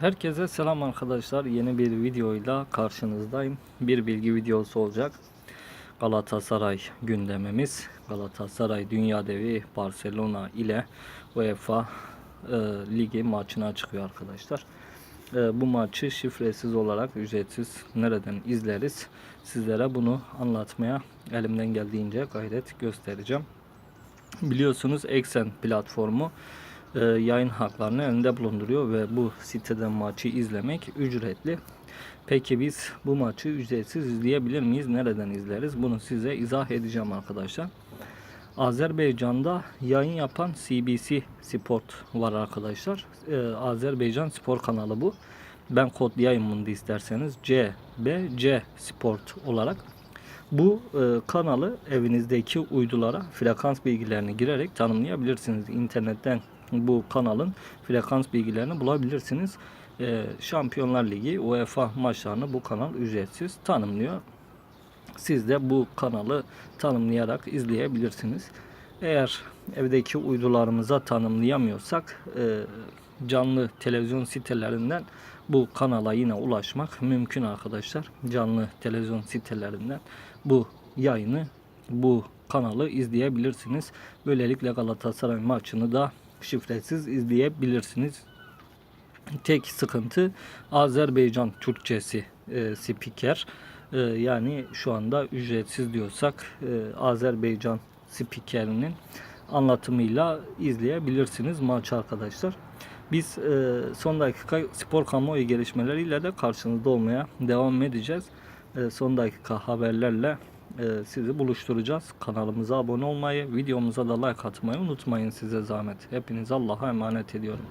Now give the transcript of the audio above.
Herkese selam arkadaşlar. Yeni bir videoyla karşınızdayım. Bir bilgi videosu olacak. Galatasaray gündemimiz. Galatasaray dünya devi Barcelona ile UEFA e, ligi maçına çıkıyor arkadaşlar. E, bu maçı şifresiz olarak ücretsiz nereden izleriz? Sizlere bunu anlatmaya elimden geldiğince gayret göstereceğim. Biliyorsunuz Exen platformu e, yayın haklarını elinde bulunduruyor ve bu siteden maçı izlemek ücretli. Peki biz bu maçı ücretsiz izleyebilir miyiz? Nereden izleriz? Bunu size izah edeceğim arkadaşlar. Azerbaycan'da yayın yapan CBC Sport var arkadaşlar. Ee, Azerbaycan Spor kanalı bu. Ben kodlayayım bunu isterseniz. CBC Sport olarak. Bu e, kanalı evinizdeki uydulara frekans bilgilerini girerek tanımlayabilirsiniz. İnternetten bu kanalın frekans bilgilerini bulabilirsiniz. E, Şampiyonlar Ligi UEFA maçlarını bu kanal ücretsiz tanımlıyor. Siz de bu kanalı tanımlayarak izleyebilirsiniz. Eğer evdeki uydularımıza tanımlayamıyorsak e, canlı televizyon sitelerinden bu kanala yine ulaşmak mümkün arkadaşlar. Canlı televizyon sitelerinden bu yayını bu kanalı izleyebilirsiniz. Böylelikle Galatasaray maçını da şifresiz izleyebilirsiniz. Tek sıkıntı Azerbaycan Türkçesi e, spiker. E, yani şu anda ücretsiz diyorsak e, Azerbaycan spikerinin anlatımıyla izleyebilirsiniz maçı arkadaşlar. Biz e, son dakika spor kamuoyu gelişmeleriyle de karşınızda olmaya devam edeceğiz. E, son dakika haberlerle e, sizi buluşturacağız. Kanalımıza abone olmayı, videomuza da like atmayı unutmayın size zahmet. Hepinizi Allah'a emanet ediyorum.